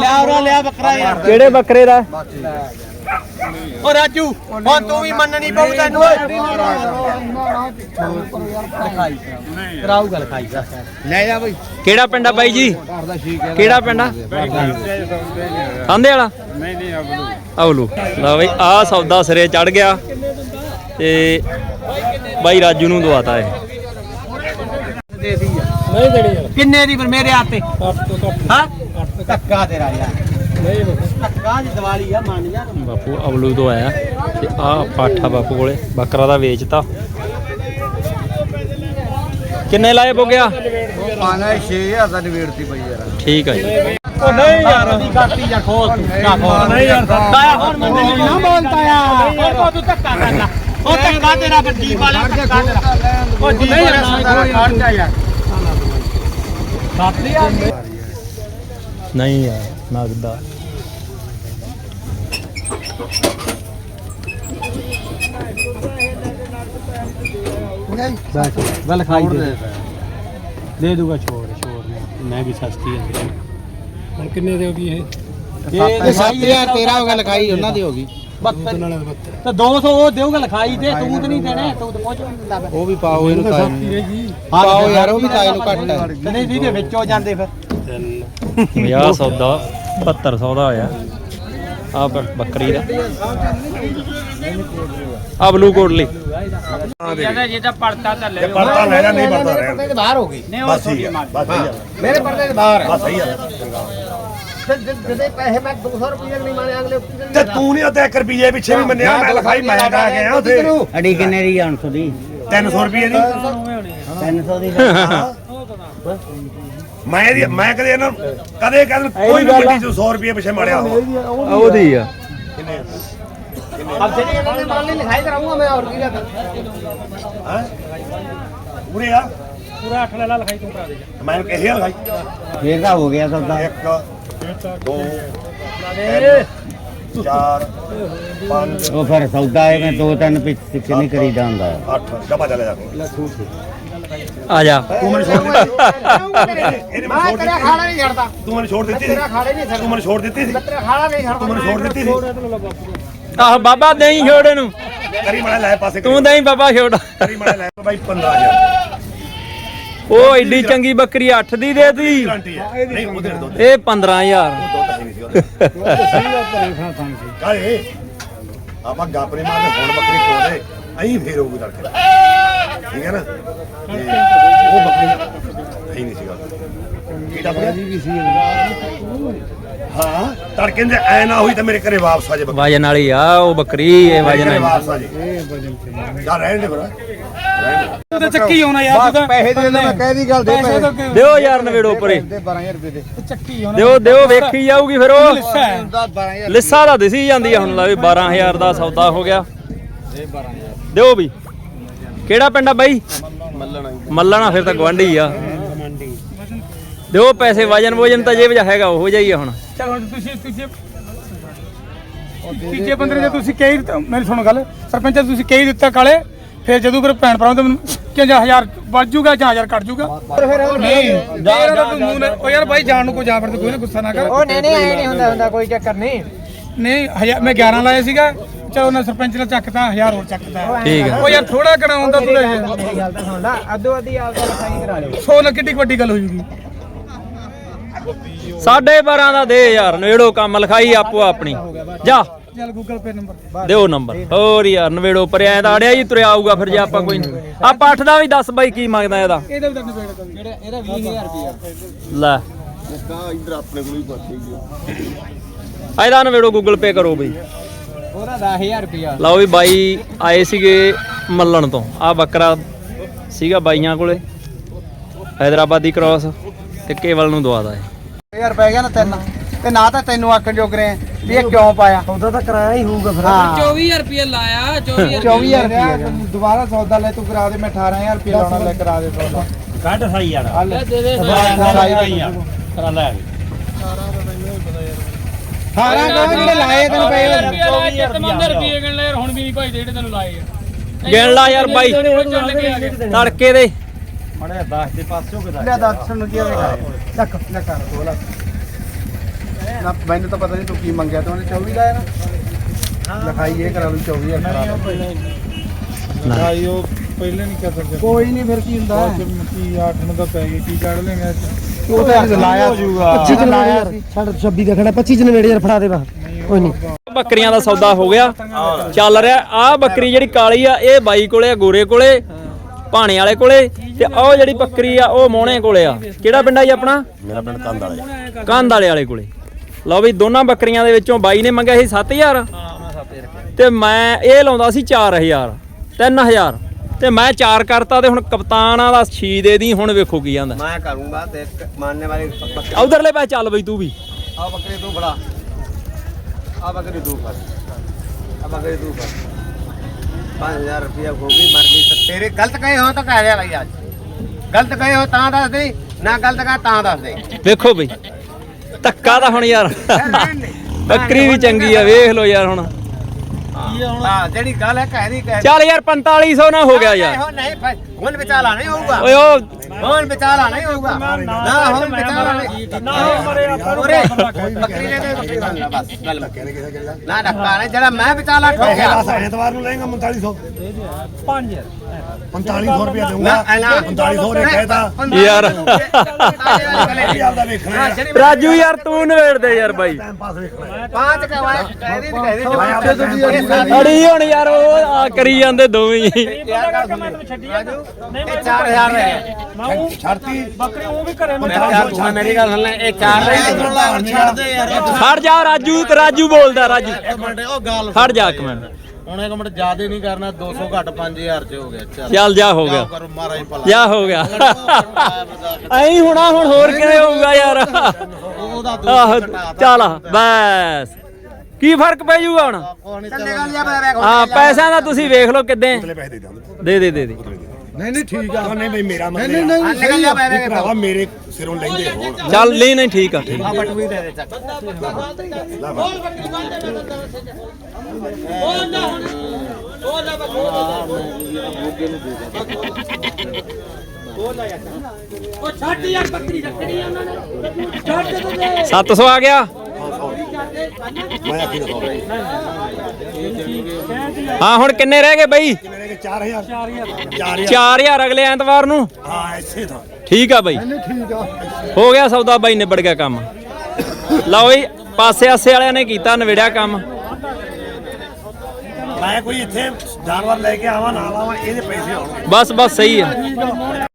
ਲਿਆ ਉਰਾ ਲਿਆ ਬੱਕਰਾ ਯਾਰ। ਕਿਹੜੇ ਬੱਕਰੇ ਦਾ? ਓ ਰਾਜੂ ਹੁਣ ਤੂੰ ਵੀ ਮੰਨਣੀ ਪਊ ਤੈਨੂੰ। ਕਰਾਊਗਾ ਲਿਖਾਈ ਦਾ ਲੈ ਜਾ ਬਈ। ਕਿਹੜਾ ਪਿੰਡ ਆ ਬਾਈ ਜੀ? ਕਿਹੜਾ ਪਿੰਡ ਆ? ਸਾਂਦੇ ਵਾਲਾ? ਨਹੀਂ ਨਹੀਂ ਅਬਲੂ ਅਵਲੂ। ਲਾ ਬਈ ਆ ਸੌਦਾ ਸਿਰੇ ਚੜ ਗਿਆ। ਤੇ ਬਾਈ ਰਾਜੂ ਨੂੰ ਦਵਾਤਾ ਇਹ। ਨਹੀਂ ਦੇਣੀ ਯਾਰ। ਕਿੰਨੇ ਦੀ ਫਿਰ ਮੇਰੇ ਹੱਥੇ ਹਾਂ? ਧੱਕਾ ਤੇਰਾ ਯਾਰ। ਨਹੀਂ ਧੱਕਾ ਦੀ ਦੀਵਾਲੀ ਆ ਮੰਨ ਜਾ ਬਾਪੂ ਅਵਲੂ ਤੋਂ ਆਇਆ ਤੇ ਆ ਪਾਠਾ ਬਾਪੂ ਕੋਲੇ ਬੱਕਰਾ ਦਾ ਵੇਚਤਾ। ਕਿੰਨੇ ਲਾਏ ਬੋਗਿਆ? ਪਾਣਾ 6000 ਦਾ ਨਿਵੇੜਤੀ ਪਈ ਯਾਰ। ਠੀਕ ਆ ਜੀ। ਉਹ ਨਹੀਂ ਯਾਰ ਦੀ ਕਰਤੀ ਜਾਂ ਖੋਲ ਤੂੰ ਖੋਲ। ਨਹੀਂ ਯਾਰ ਤਾਇਆ ਹੁਣ ਮੰਨਣੀ ਨਾ ਬੋਲਤਾ ਯਾਰ। ਉਹ ਤੂੰ ਧੱਕਾ ਕਰਨਾ ਉਹ ਧੱਕਾ ਤੇਰਾ ਵੱਡੀ ਵਾਲਾ ਧੱਕਾ ਤੇਰਾ। ਉਹ ਨਹੀਂ ਯਾਰ ਖੜ ਜਾ ਯਾਰ। ਸਾਥੀ ਆ ਨਹੀਂ ਯਾਰ ਨਗਦਾ ਬਲ ਖਾਈ ਦੇ ਦੇ ਦੂਗਾ ਛੋੜ ਛੋੜ ਮੈਂ ਵੀ ਸਸਤੀ ਹੈ ਹੁਣ ਕਿੰਨੇ ਦੇ ਹੋ ਗਈ ਇਹ? ਇਹ 7000 ਤੇਰਾ ਹੋ ਗਿਆ ਲਿਖਾਈ ਉਹਨਾਂ ਦੀ ਹੋ ਗਈ। 72 ਤੇ 200 ਉਹ ਦੇਊਗਾ ਲਿਖਾਈ ਤੇ ਤੂੰ ਤੇ ਨਹੀਂ ਦੇਣੇ ਤੂੰ ਤੇ ਪਹੁੰਚ ਨਹੀਂ ਦਿੰਦਾ ਉਹ ਵੀ ਪਾਓ ਇਹਨੂੰ ਤਾਏ ਨੂੰ ਪਾਓ ਯਾਰ ਉਹ ਵੀ ਤਾਏ ਨੂੰ ਘੱਟ ਹੈ। ਨਹੀਂ ਵੀਰੇ ਵਿੱਚੋਂ ਜਾਂਦੇ ਫਿਰ। 50 ਸੌਦਾ 7200 ਦਾ ਹੋਇਆ ਆ ਬੱਕਰੀ ਦਾ। ਆ ਬਲੂ ਕੋਟਲੀ ਜਿਹਦਾ ਜਿਹਦਾ ਪੜਤਾ ਤਾਂ ਲੈ ਪਰਦਾ ਲੈ ਜਾ ਨਹੀਂ ਪਰਦਾ ਰਹਿਣ ਪਰਦੇ ਦੇ ਬਾਹਰ ਹੋ ਗਈ ਨਹੀਂ ਉਹ ਬਸ ਠੀਕ ਹੈ ਬਸ ਸਹੀ ਹੈ। ਮੇਰੇ ਪਰਦੇ ਦੇ ਬਾਹਰ ਹੈ ਬਸ ਸਹੀ ਹੈ ਜਦੇ ਪੈਸੇ ਮੈਂ 200 ਰੁਪਏ ਨਹੀਂ ਮਾਰੇ ਅਗਲੇ ਤੇ ਤੂੰ ਨਹੀਂ ਉੱਤੇ 1 ਰੁਪਏ ਪਿੱਛੇ ਵੀ ਮੰਨਿਆ ਮੈਂ ਲਿਖਾਈ ਮੈਂ ਕਰਾ ਕੇ ਆਇਆ ਉੱਥੇ ਅੜੀ ਕਿੰਨੇ ਦੀ 800 ਦੀ? 300 ਰੁਪਏ ਦੀ। 300 ਦੀ। ਮੈਂ ਇਹਦੀ ਮੈਂ ਕਦੇ ਇਹਨਾਂ ਨੂੰ ਕਦੇ ਕਹਿੰਦਾ ਕੋਈ ਵੀ ਮੰਡੀ ਚ 100 ਰੁਪਏ ਪਿੱਛੇ ਮਾਰਿਆ ਹੋਵੇ ਉਹਦੀ ਆ अब चलिए मैं माल नहीं लिखाई कराऊंगा मैं और की रहता ਹੈ ਪੂਰੇ ਆ पूरा आठ लाला लिखाई तुम करा दे ਮੈਂ ਕਹੇ ਲਿਖਾਈ ਫੇਰ ਤਾਂ ਹੋ ਗਿਆ ਸੌਦਾ 1 2 4 5 ਉਹ ਫਿਰ ਸੌਦਾ ਐਵੇਂ ਦੋ ਤਿੰਨ ਪਿੱਛੇ ਪਿੱਛੇ ਨਹੀਂ ਕਰੀ ਜਾਂਦਾ 8 ਡੱਬਾ ਚੱਲੇ ਜਾ ਆ ਜਾ। ਤੂੰ ਮੈਨੂੰ ਛੋੜ ਦਿੱਤੀ। ਮੈਂ ਤੇਰਾ ਨਹੀਂ ਛੱਡਦਾ। ਤੂੰ ਮੈਨੂੰ ਛੋੜ ਦਿੱਤੀ ਤੇਰਾ ਖਾਣਾ ਨਹੀਂ ਛੱਡਦਾ। ਤੂੰ ਮੈਨੂੰ ਛੋੜ ਦਿੱਤੀ ਸੀ। ਤੇਰਾ ਖਾਣਾ ਨਹੀਂ ਛੱਡਦਾ। ਤੂੰ ਮੈਨੂੰ ਛੋੜ ਦਿੱਤੀ ਸੀ। ਆਹ ਬਾਬਾ ਨਹੀਂ ਛੋੜ ਇਹਨੂੰ। ਕਰੀ ਮੜਾ ਲੈ ਪਾਸੇ ਤੂੰ ਨਹੀਂ ਬਾਬਾ ਛੋੜ। ਕਰੀ ਮੜਾ ਲੈ ਬਾਈ 15000 ਉਹ ਐਡੀ ਚੰਗੀ ਬੱਕਰੀ 8 ਦੀ ਦੇਤੀ। ਇਹ 15000 ਕਾਲੇ ਆਪਾਂ ਗਾਪਰੇ ਮਾਰਨੇ ਹੁਣ ਬੱਕਰੀ ਕੋਲੇ ਅਹੀਂ ਫੇਰ ਹੋਊਗੀ ਤੜਕੇ। ਠੀਕ ਹੈ ਨਾ? ਤੇ ਉਹ ਬੱਕਰੀ ਨਹੀਂ ਸੀਗਾ। ਕੀੜਾ ਪਿਆ ਵੀ ਸੀ। ਹਾਂ ਤੜਕੇ ਦੇ ਐ ਨਾ ਹੋਈ ਤਾਂ ਮੇਰੇ ਘਰੇ ਵਾਪਸ ਆ ਜੇ ਬੱਕਰੀ। ਵਜਨ ਵਾਲੀ ਆ ਉਹ ਬੱਕਰੀ ਇਹ ਵਜਨ ਘਰੇ ਵਾਲੀ। ਵਾਪਸ ਆ ਜੇ। ਇਹ ਵਜਨ ਜਾ ਰਹਿਣ ਦੇ ਬਰਾ ਰਹਿਣ ਦੇ ਤੇ ਚੱਕੀ ਆਉਣਾ ਯਾਰ ਤੂੰ ਪੈਸੇ ਦੇ ਦੇ ਮੈਂ ਕਹਿ ਦੀ ਗੱਲ ਦੇ ਪੈਸੇ ਦਿਓ ਯਾਰ ਨਵੇੜੋ ਪਰੇ 12000 ਰੁਪਏ ਦੇ। ਚੱਕੀ ਆਉਣਾ ਦਿਓ ਦਿਓ ਵੇਖੀ ਜਾਊਗੀ ਫਿਰ ਉਹ। ਲਿੱਸਾ ਹੈ। 12000 ਲਿੱਸਾ ਦਾ ਦਿਸੀ ਜਾਂਦੀ ਆ ਹੁਣ ਲਾ ਵੀ 12000 ਦਾ ਸੌਦਾ ਹੋ ਗਿਆ। ਦਿਓ ਵੀ। ਕਿਹੜਾ ਪਿੰਡ ਆ ਬਾਈ? ਮੱਲਣਾ ਮੱਲਣਾ ਫਿਰ ਤਾਂ ਗਵਾਂਢੀ ਆ। ਦਿਓ ਪੈਸੇ ਵਜਨ ਵਜਨ ਤਾਂ ਜੇਬ 'ਚ ਹੈਗਾ ਉਹ ਜਾਈ ਆ ਹੁਣ। ਚਲ ਹੁਣ ਤੁਸੀਂ ਤੁਸੀਂ ਤੀਜੇ ਬੰਦੇ ਨੇ ਤੁਸੀਂ ਕਹੀ ਮੇਰੀ ਸੁਣੋ ਗੱਲ। ਸਰਪੰਚ ਜੀ ਤੁਸੀਂ ਕਹੀ ਦਿੱਤਾ ਕਾਲੇ ਫਿਰ ਜਦੋਂ ਫਿਰ ਭੈਣ ਭਰਾਵਾਂ ਤੇ ਮੈਨੂੰ ਕਿੰਜਾ ਹਜ਼ਾਰ ਵੱਜ ਜੂਗਾ ਜਾਂ ਹਜ਼ਾਰ ਕੱਟ ਜੂਗਾ। ਨਹੀਂ ਯਾਰ ਤੂੰ ਮੂੰਹ ਨੇ ਉਹ ਯਾਰ ਬਾਈ ਜਾਣ ਨੂੰ ਕੋਈ ਜਾ ਵੜਦੇ ਕੋਈ ਨਾ ਗੁੱਸਾ ਨਾ ਕਰ। ਉਹ ਨਹੀਂ ਨਹੀਂ ਐ ਨਹੀਂ ਹੁੰਦਾ ਹੁੰਦਾ ਕੋਈ ਚੱਕਰ ਨਹੀਂ। ਨਹੀਂ ਮੈਂ 11 ਲਾਇਆ ਸੀਗਾ। ਚਲੋ ਨਾ ਸਰਪੰਚ ਨੇ ਚੱਕਤਾ ਹਜ਼ਾਰ ਹੋਰ ਚੱਕਤਾ ਠੀਕ ਆ ਉਹ ਯਾਰ ਥੋੜਾ ਕਰਾ ਹੁੰਦਾ ਥੋੜਾ ਜਿਹਾ। ਮੇਰੀ ਗੱਲ ਤਾਂ ਸੁਣ ਲੈ ਅੱਧੋ ਅੱਧੀ ਆਪਦਾ ਲਿਖਾਈ ਕਰਾ ਲਿਓ। ਸੋ ਨਾ ਕਿੱਡੀ ਵੱਡੀ ਗੱਲ ਹੋ ਜੂਗੀ ਸਾਢੇ 12 ਦਾ ਦੇ ਯਾਰ ਨਵੇੜੋ ਕੰਮ ਲਿਖਾਈ ਆਪੋ ਆਪਣੀ। ਜਾ। ਚੱਲ ਗੂਗਲ ਪੇ ਨੰਬਰ ਦਿਓ ਨੰਬਰ ਹੋਰ ਯਾਰ ਨਵੇੜੋ ਪਰੇ ਐ ਤਾਂ ਅੜਿਆ ਜੀ ਤੁਰਿਆ ਆਊਗਾ ਫਿਰ ਜੇ ਆਪਾਂ ਕੋਈ ਨਹੀਂ ਆ ਪੱਠ ਦਾ ਵੀ ਦੱਸ ਬਾਈ ਕੀ ਮੰਗਦਾ ਇਹਦਾ? ਇਹਦਾ ਵੀ ਤੁਹਾਨੂੰ ਵੇੜ ਦੋ ਇਹਦਾ 20000 ਰੁਪਏ ਲੈ। ਇਹਦਾ ਨਵੇੜੋ ਗੂਗਲ ਪੇ ਕਰੋ ਬਈ। ਉਹਦਾ 10000 ਲਓ ਵੀ ਬਾਈ ਆਏ ਸੀਗੇ ਮੱਲਣ ਤੋਂ। ਆ ਬੱਕਰਾ ਸੀਗਾ ਬਾਈਆਂ ਕੋਲੇ। ਹైదరాబాਦੀ ਕ੍ਰਾਸ ਤੇ ਕੇਵਲ ਨੂੰ ਦਵਾਦਾ ਇਹ। 1000 ਰੁਪਏ ਗਿਆ ਨਾ ਤਿੰਨ। ਤੇ ਨਾ ਤਾਂ ਤੈਨੂੰ ਆਖਣ ਜੋਗ ਰਹੇ ਵੀ ਇਹ ਕਿਉਂ ਪਾਇਆ? ਸੌਦਾ ਤਾਂ ਕਰਾਇਆ ਹੀ ਹੋਊਗਾ ਫਿਰ। 24000 ਰੁਪਏ ਲਾਇਆ 24000 ਰੁਪਏ ਦੁਬਾਰਾ ਸੌਦਾ ਲੈ ਤੂੰ ਕਰਾ ਦੇ ਮੈਂ 18000 ਰੁਪਏ ਲਾਉਣਾ ਲੈ ਕਰਾ ਦੇ ਸੌਦਾ। ਕੱਢ ਸਾਈ ਯਾਰ ਲੈ। ਦੇ ਦੇ ਸਾਈ ਯਾਰ ਕਰਾ ਲੈ। ਕਾ ਜਿਹੜੇ ਲਾਏ ਤੈਨੂੰ ਪਏ ਤੇ ਮੰਦਰ ਰੁਪਏ ਗਣ ਲੈ ਹੁਣ ਵੀ ਨਹੀਂ ਭਾਈ ਜਿਹੜੇ ਤੈਨੂੰ ਲਾਏ ਆ। ਗਿਣ ਲਾ ਯਾਰ ਬਾਈ ਚੱਲ ਕੇ ਆ ਗਏ ਤੜਕੇ ਦੇ। ਲੈ ਦੱਸ ਨੂੰ ਕੀ ਹੋਵੇਗਾ ਚੱਕ ਲੈ ਕਰ ਦੋ ਲੱਖ। ਨਾ ਮੈਨੂੰ ਤਾਂ ਪਤਾ ਨਹੀਂ ਤੂੰ ਕੀ ਮੰਗਿਆ ਤੇ ਉਹਨੇ 24 ਲਾਇਆ ਨਾ। ਲਿਖਾਈ ਇਹ ਕਰਾ ਲੂ 24000 ਕਰਾ ਉਹ ਪਹਿਲੇ ਨਹੀਂ ਕਰ ਸਕਦੇ। ਕੋਈ ਨਹੀਂ ਫਿਰ ਕੀ ਹੁੰਦਾ? ਕੀ 8 ਨੂੰ ਤਾਂ ਪੈ ਗਈ ਕੀ ਕੱਢ ਲੇਗਾ ਉਹ ਤਾਂ ਲਾਇਆ 25 ਚ ਲਾਇਆ ਸੀ। ਸਾਡਾ 26 ਦਾ ਖੜਾ 25 ਚ ਨਵੇੜੇ ਯਾਰ ਫੜਾ ਦੇ ਬਾ ਕੋਈ ਨਹੀਂ ਬੱਕਰੀਆਂ ਦਾ ਸੌਦਾ ਹੋ ਗਿਆ। ਚੱਲ ਰਿਹਾ ਆ ਬੱਕਰੀ ਜਿਹੜੀ ਕਾਲੀ ਆ ਇਹ ਬਾਈ ਕੋਲੇ ਆ ਗੋਰੇ ਕੋਲੇ ਭਾਣੇ ਵਾਲੇ ਕੋਲੇ ਤੇ ਉਹ ਜਿਹੜੀ ਬੱਕਰੀ ਆ ਉਹ ਮੋਹਣੇ ਕੋਲੇ ਆ। ਕਿਹੜਾ ਪਿੰਡ ਆ ਜੀ ਆਪਣਾ? ਮੇਰਾ ਪਿੰਡ ਕੰਦ ਵਾਲੇ। ਕੰਧ ਵਾਲੇ ਵਾਲੇ ਕੋਲੇ। ਲਓ ਵੀ ਦੋਨਾਂ ਬੱਕਰੀਆਂ ਦੇ ਵਿੱਚੋਂ ਬਾਈ ਨੇ ਮੰਗਿਆ ਸੀ 7000 ਤੇ ਮੈਂ ਇਹ ਲਾਉਂਦਾ ਸੀ 4000 3000 ਤੇ ਮੈਂ 4 ਕਰਤਾ ਤੇ ਹੁਣ ਕਪਤਾਨਾਂ ਦਾ 6 ਦੇ ਦੀ ਹੁਣ ਵੇਖੋ ਕੀ ਜਾਂਦਾ ਮੈਂ ਕਰੂੰਗਾ ਤੇ ਮਾਨਨੇ ਵਾਲੇ ਉਧਰਲੇ ਪੈ ਚੱਲ ਬਈ ਤੂੰ ਵੀ। ਆ ਬੱਕਰੀ ਤੂੰ ਫੜਾ। ਆ ਬੱਕਰੀ ਤੂੰ ਫੜ। ਆ ਬੱਕਰੀ ਤੂੰ ਫੜ। 5000 ਰੁਪਇਆ ਹੋ ਗਈ ਮਰ ਗਈ। ਤਾਂ ਤੇਰੇ ਗਲਤ ਕਹੇ ਹੋ ਤਾਂ ਕਹਿ ਰਿਹਾ ਭਾਈ ਅੱਜ। ਗਲਤ ਕਹੇ ਹੋ ਤਾਂ ਦੱਸ ਦੇ ਨਾ ਗਲਤ ਕਹਾ ਤਾਂ ਦੱਸ ਦੇ। ਵੇਖੋ ਬਈ। ਧੱਕਾ ਤਾਂ ਹੁਣ ਯਾਰ। ਬੱਕਰੀ ਵੀ ਚੰਗੀ ਆ ਵੇਖ ਲਓ ਯਾਰ ਹੁਣ। ਹਾਂ ਜਿਹੜੀ ਗੱਲ ਹੈ ਕਹਿ ਦੀ ਕਹਿ ਚੱਲ ਯਾਰ 4500 ਨਾ ਹੋ ਗਿਆ ਯਾਰ। ਹੁਣ ਨਹੀਂ ਹੁਣ ਵਿਚਾਲਾ ਨਹੀਂ ਹੋਊਗਾ। ਓਏ ਉਹ ਹੁਣ ਵਿਚਾਲਾ ਨਹੀਂ ਹੋਊਗਾ। ਨਾ ਹੁਣ ਵਿਚਾਲਾ ਨਹੀਂ। ਨਾ ਮਰੇ ਆਪਾਂ ਬੱਕਰੀ ਲੈ ਦੇ ਬੱਕਰੀ ਬੰਨ ਲਾ ਬਸ ਗੱਲ ਮੁੱਕ। ਕਹਿੰਦੇ ਕਿਸੇ ਗੱਲ ਨਾ ਨਹੀਂ ਜਿਹੜਾ ਮੈਂ ਵਿਚਾਲਾ ਠੋਕਿਆ। ਐਤਵਾਰ ਨੂੰ ਲੈਂਗਾ 4500 5000 4500 ਰੁਪਏ ਦੇਊਂਗਾ। ਨਾ ਐਨਾ। 4500 ਨੇ ਕਹਿਤਾ। ਯਾਰ। ਆਪਦਾ ਵੇਖਣਾ ਰਾਜੂ ਯਾਰ ਤੂੰ ਨਵੇੜ ਦੇ ਯਾਰ ਬਾਈ। ਟਾਈਮ ਪਾਸ ਵੇਖਣਾ ਪਾਂਚ ਕਾ ਵਾਲਾ ਕਹਿ ਦੀ ਕਹਿ ਦੀ। ਮੈਂ ਆਪਦਾ time pass ਵੇਖਣਾ ਅੜੀ ਹੁਣ ਯਾਰ ਉਹ ਆ ਕਰੀ ਜਾਂਦੇ ਦੋਵੇਂ ਹੀ। ਯਾਰ ਇਹ 4000 ਹੈ। ਛੱਡਤੀ। ਮੈਂ ਮੇਰੀ ਗੱਲ ਸੁਣ ਲੈ ਇਹ 4000 ਛੱਡ ਦੇ ਯਾਰ। ਖੜ ਜਾ ਰਾਜੂ ਤੇ ਰਾਜੂ ਬੋਲਦਾ ਰਾਜੂ। ਉਹ ਗੱਲ ਖੜ ਜਾ ਇੱਕ ਮਿੰਟ। ਹੁਣ ਇੱਕ ਮਿੰਟ ਜ਼ਿਆਦਾ ਨਹੀਂ ਕਰਨਾ 200 ਘੱਟ 5000 ਚ ਹੋ ਗਿਆ ਚੱਲ। ਚੱਲ ਜਾ ਹੋ ਗਿਆ। ਕਰੋ ਮਾਰਾ ਹੀ ਭਲਾ। ਜਾ ਹੋ ਗਿਆ। ਐਂ ਹੋਣਾ ਹੁਣ ਹੋਰ ਕਿਵੇਂ ਹੋਊਗਾ ਯਾਰ? ਉਹਦਾ ਆਹੋ ਚੱਲ ਬਸ। ਕੀ ਫ਼ਰਕ ਪੈ ਜਾਊਗਾ ਹੁਣ? ਹਾਂ ਪੈਸਿਆਂ ਦਾ ਤੁਸੀਂ ਵੇਖ ਲਓ ਕਿੱਦਾਂ। ਦੇ ਦੇ ਦੇ ਦੇ। ਨਹੀਂ ਨਹੀਂ ਠੀਕ ਆ ਨਹੀਂ ਬਈ ਮੇਰਾ ਮਤਲਬ ਨਹੀਂ ਨਿਕਲ ਜਾ ਬੈ ਨਹੀਂ ਭਰਾਵਾ ਮੇਰੇ ਸਿਰੋਂ ਲੈਂਦੇ ਹੋਣ ਚੱਲ ਨਹੀਂ ਨਹੀਂ ਠੀਕ ਆ ਠੀਕ ਆ। ਬਟੂਈ ਦੇ ਦੇ ਚੱਕ ਲੈ ਵਾ। ਉਹ ਛੱਡ ਯਾਰ ਬੱਕਰੀ ਰੱਖਣੀ ਆ ਉਹਨਾਂ ਨੇ ਛੱਡ ਦੇ ਦੇ 700 ਆ ਗਿਆ ਮੈਂ ਆਖੀ ਹਾਂ ਹੁਣ ਕਿੰਨੇ ਰਹਿ ਗਏ ਬਈ? ਮੇਰੇ ਕੇ 4000 4000 4000 ਅਗਲੇ ਐਤਵਾਰ ਨੂੰ? ਹਾਂ ਐਸੇ ਤਾਂ। ਠੀਕ ਆ ਬਾਈ। ਹੋ ਗਿਆ ਸੌਦਾ ਬਾਈ ਨਿਬੜ ਗਿਆ ਕੰਮ। ਲਓ ਜੀ ਪਾਸੇ ਆਸੇ ਵਾਲਿਆਂ ਨੇ ਕੀਤਾ ਨਵੇੜਿਆ ਕੰਮ। ਮੈਂ ਕੋਈ ਇੱਥੇ ਜਾਨਵਰ ਲੈ ਕੇ ਆਵਾਂ ਨਾ ਲਾਵਾਂ ਇਹਦੇ ਪੈਸੇ ਆਉਣ ਬਸ ਬਸ ਸਹੀ ਆ।